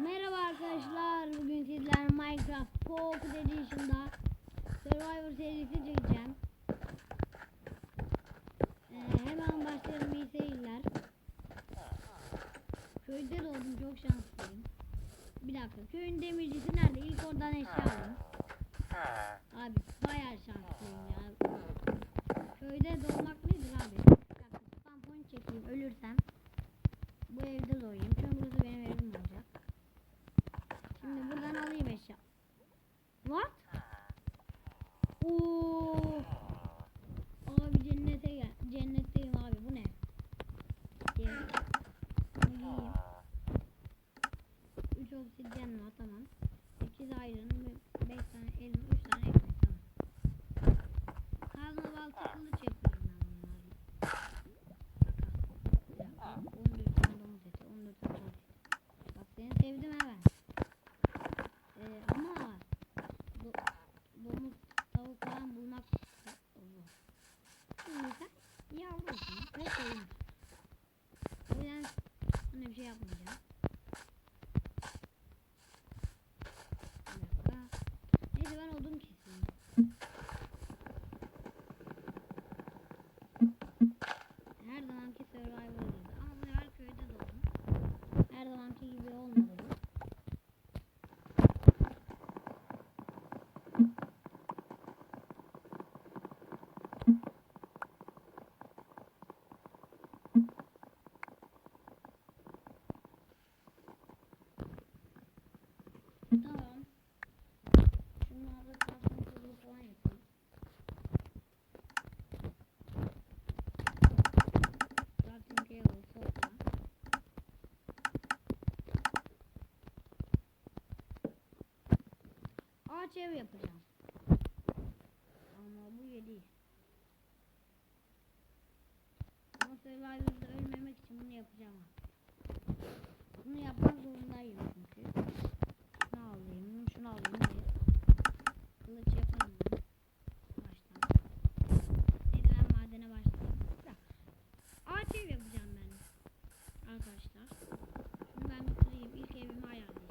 Merhaba arkadaşlar. Bugün sizler Minecraft Pocket Edition'da Survivor serisi çekeceğim. Ee, hemen başlayalım iyi seyirler. Köyde doğdum çok şanslıyım. Bir dakika köyün demircisi nerede? İlk oradan eşya alayım. Abi bayağı şanslıyım ya. Köyde doğmak nedir abi? Bir dakika spam point çekeyim ölürsem. Bu evde doğayım. Çünkü Şimdi buradan alayım eşya. What? Oo. Ve sevimlisin. O yüzden sana bir şey yapmayacağım. Bir dakika. Neyse ben odun keseyim. Her zamanki Survivor'ıydı. Ama bu sefer köyde doğdum. Her zamanki gibi olmadı bu. Tamam. Şunlarda kalsın kurulu falan yapayım. Crafting table sofra. Ağaç ev yapacağım. Ama bu yedi. Ama Survivor'da ölmemek için bunu yapacağım. Bunu yapmak zorundayım çünkü. Şunu alayım, şunu alayım. Hayır. Kılıç yapayım ben. Baştan. Neyse ben madene başlayayım. Bırak. Ağaç ev yapacağım ben. Arkadaşlar. Şunu ben bitireyim. İlk evimi ayarlayacağım.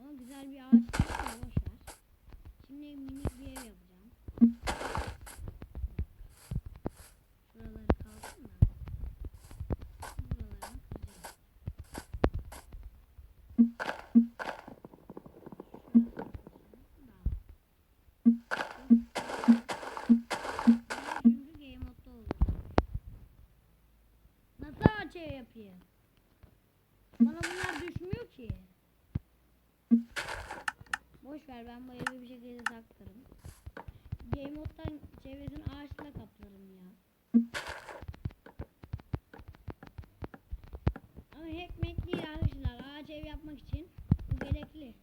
Ama güzel bir ağaç yapma boş ver. Şimdi minik bir ev yapacağım. Şuraları kalsın da. Buralarını kıracağım. Çünkü game modda oluyor. Nasıl yapayım? Bana bunlar düşmüyor ki. Boş ver ben bu evi bir şekilde saklarım. Game moddan çevresini ağaçla kaplarım ya. Ama hackmek değil arkadaşlar. Ağaç ev yapmak için bu gerekli.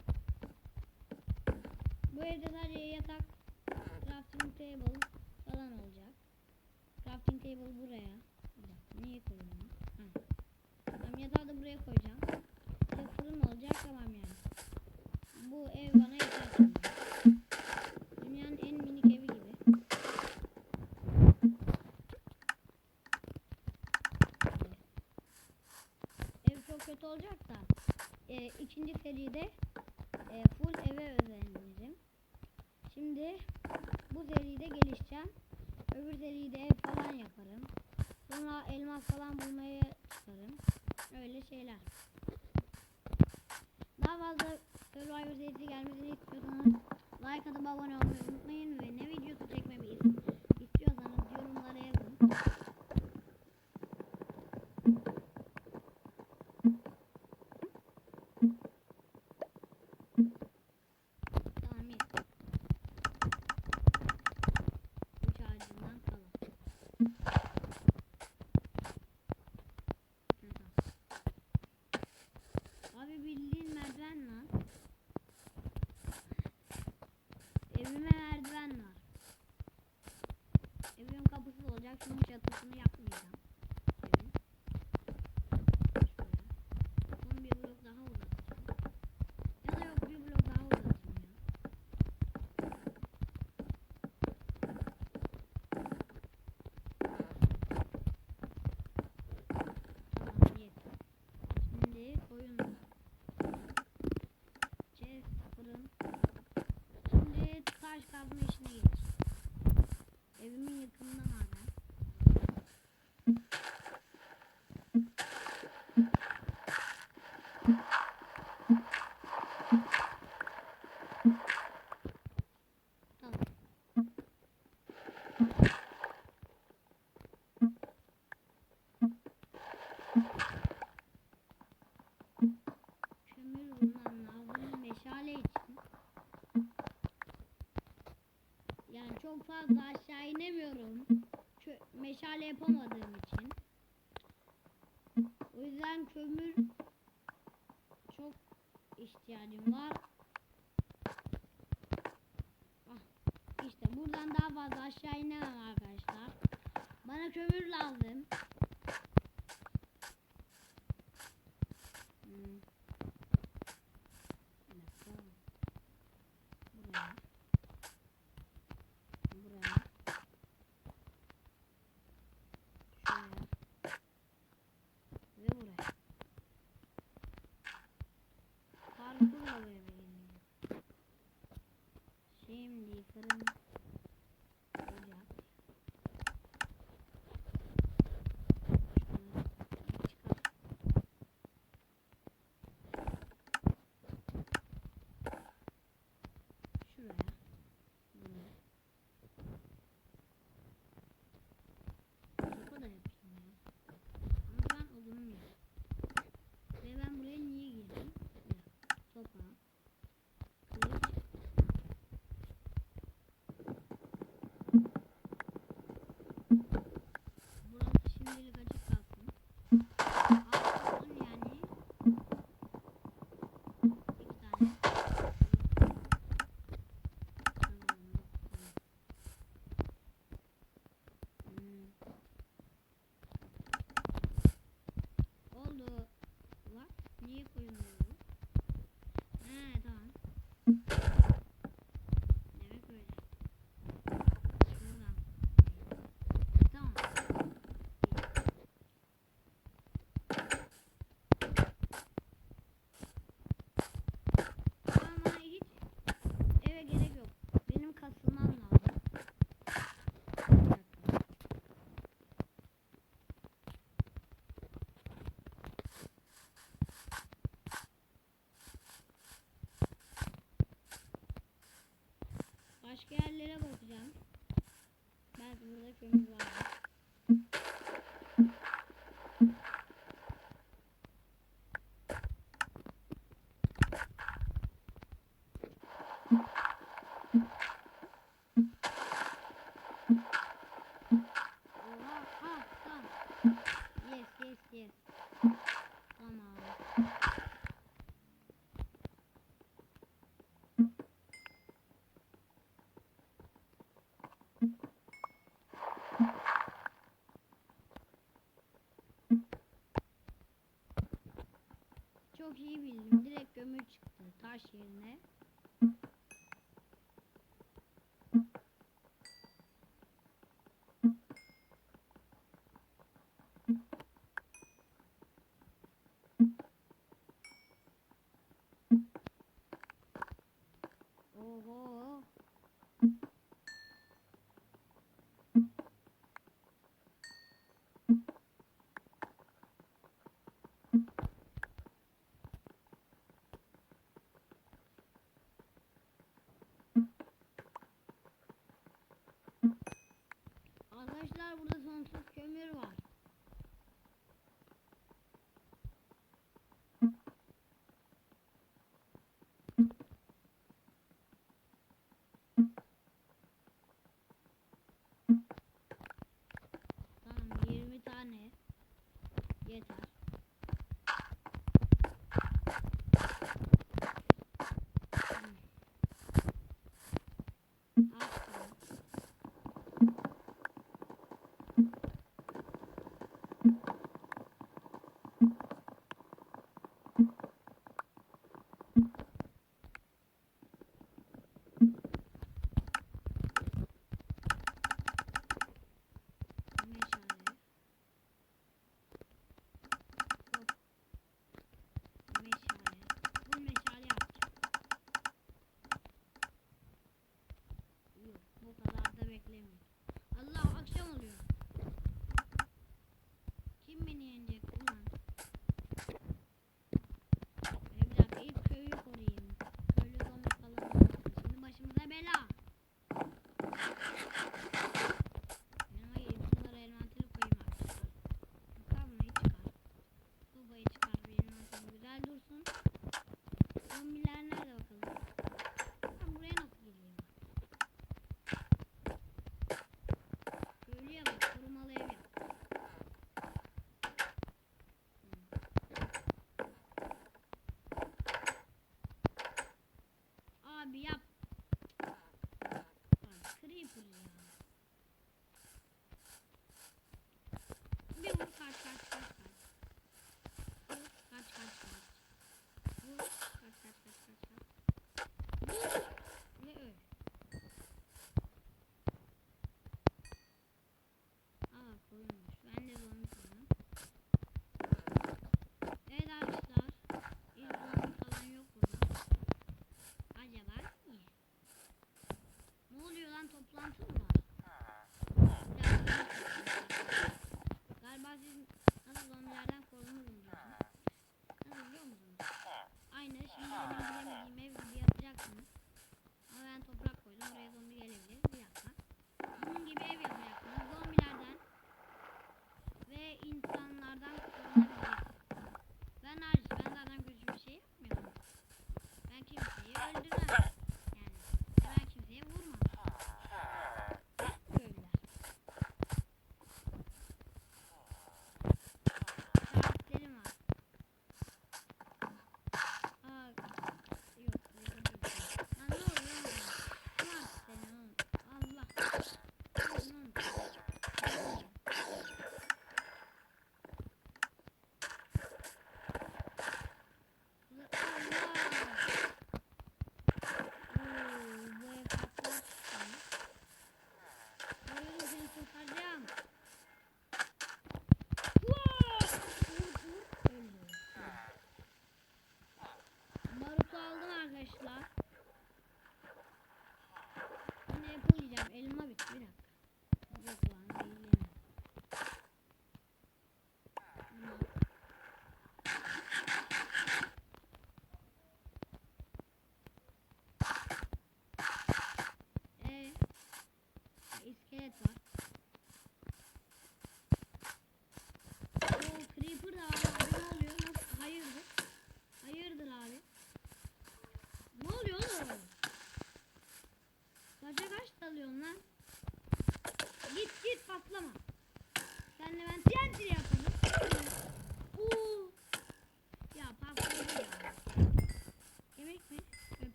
Bu evde sadece yatak, crafting table falan olacak. Crafting table buraya. Niye koyuyorum? Yatağı da buraya koyacağım. İşte fırın olacak tamam yani. Bu ev bana yeter. Dünyanın en minik evi gibi. Ev çok kötü olacak da e, ikinci seride e, full eve özendim. Şimdi bu seride gelişeceğim. Öbür seride ev falan yaparım. Sonra elmas falan bulmaya çıkarım. Öyle şeyler. Daha fazla Survivor serisi gelmesini istiyorsanız like atıp abone olmayı unutmayın ve ne videosu çekmemi is- istiyorsanız olacak. Şunun çatısını yapmayacağım. fazla aşağı inemiyorum. Kö meşale yapamadığım için. O yüzden kömür çok ihtiyacım var. Ah, işte buradan daha fazla aşağı inemem arkadaşlar. Bana kömür lazım. Başka yerlere bakacağım. Belki burada kömür var. Oha, ah, tamam. Yes, yes, yes. Tamam. Çok iyi bildim. Direkt kömür çıktı taş yerine. Arkadaşlar burada sonsuz kömür var. Tamam 20 tane yeter. Tartar.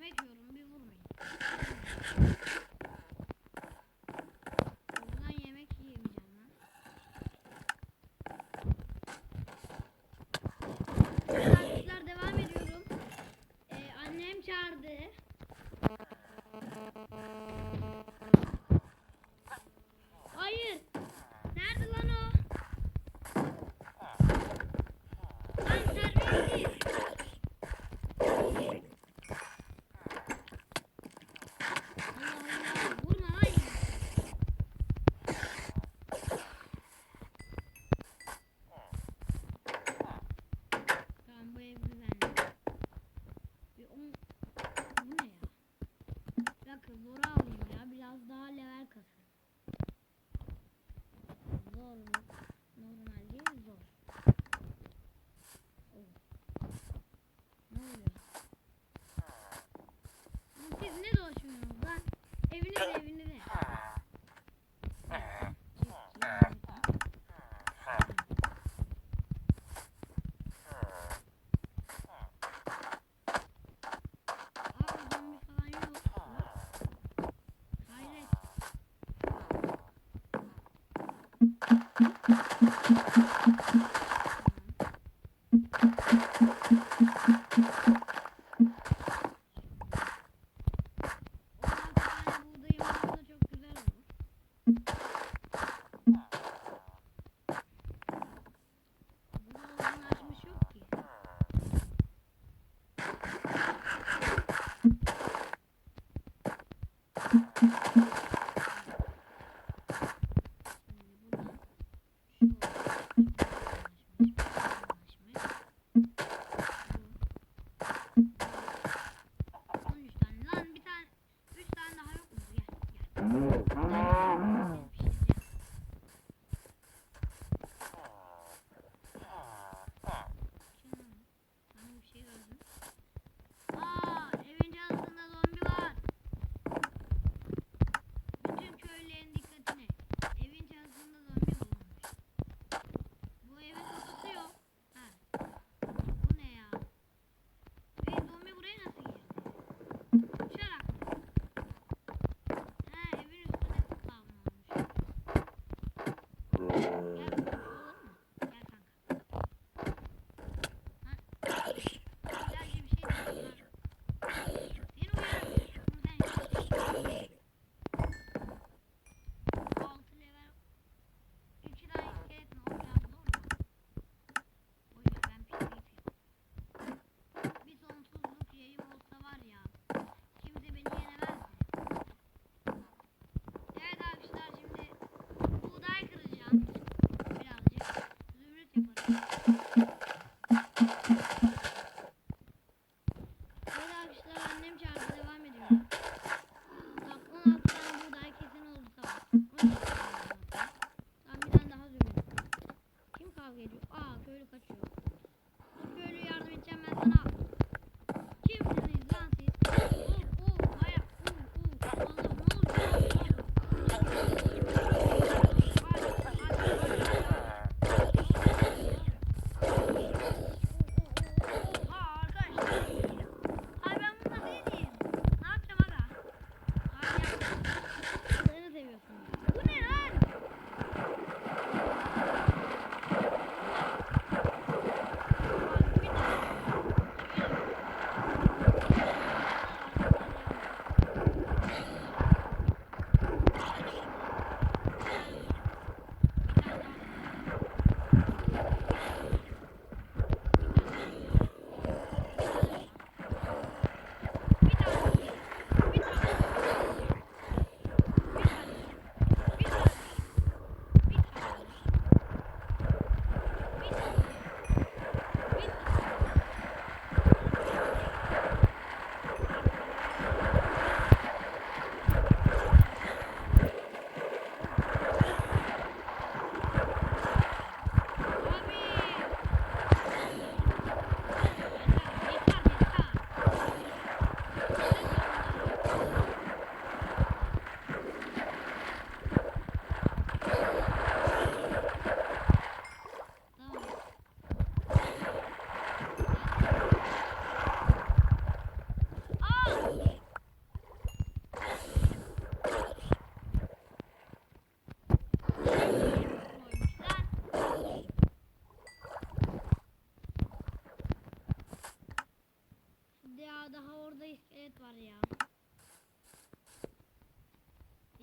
Mehmet. olmuyor. I'm John.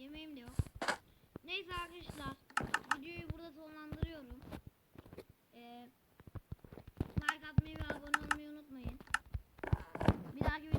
Yemeğim de yok. Neyse arkadaşlar. Videoyu burada sonlandırıyorum. Ee, like atmayı ve abone olmayı unutmayın. Bir dahaki videoda